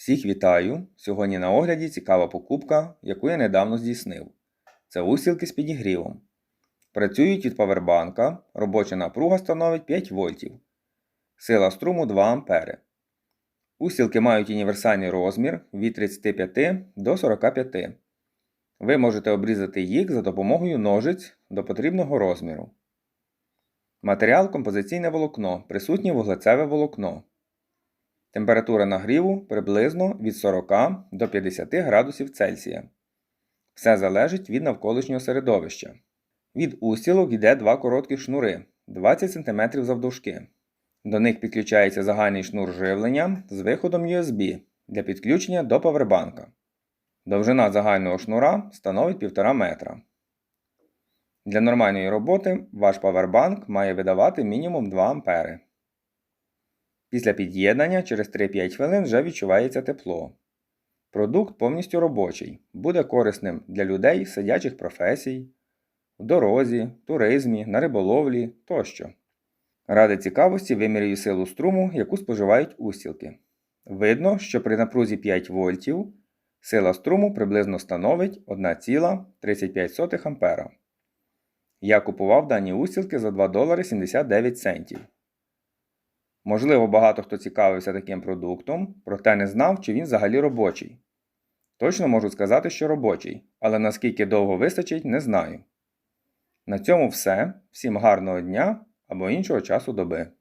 Всіх вітаю! Сьогодні на огляді цікава покупка, яку я недавно здійснив. Це усілки з підігрівом. Працюють від павербанка, робоча напруга становить 5 вольтів. Сила струму 2 А. Усілки мають універсальний розмір від 35 до 45. Ви можете обрізати їх за допомогою ножиць до потрібного розміру. Матеріал композиційне волокно, присутнє вуглецеве волокно. Температура нагріву приблизно від 40 до 50 градусів Цельсія. Все залежить від навколишнього середовища. Від устілок йде два короткі шнури 20 см завдовжки. До них підключається загальний шнур живлення з виходом USB для підключення до павербанка. Довжина загального шнура становить 1,5 метра. Для нормальної роботи ваш павербанк має видавати мінімум 2 ампери. Після під'єднання через 3-5 хвилин вже відчувається тепло. Продукт повністю робочий, буде корисним для людей сидячих професій, в дорозі, туризмі, на риболовлі тощо. Ради цікавості вимірюю силу струму, яку споживають устілки. Видно, що при напрузі 5 вольтів сила струму приблизно становить 1,35 А. Я купував дані устілки за 2 долари 79 центів. Можливо, багато хто цікавився таким продуктом, проте не знав, чи він взагалі робочий. Точно можу сказати, що робочий, але наскільки довго вистачить, не знаю. На цьому все. Всім гарного дня або іншого часу доби.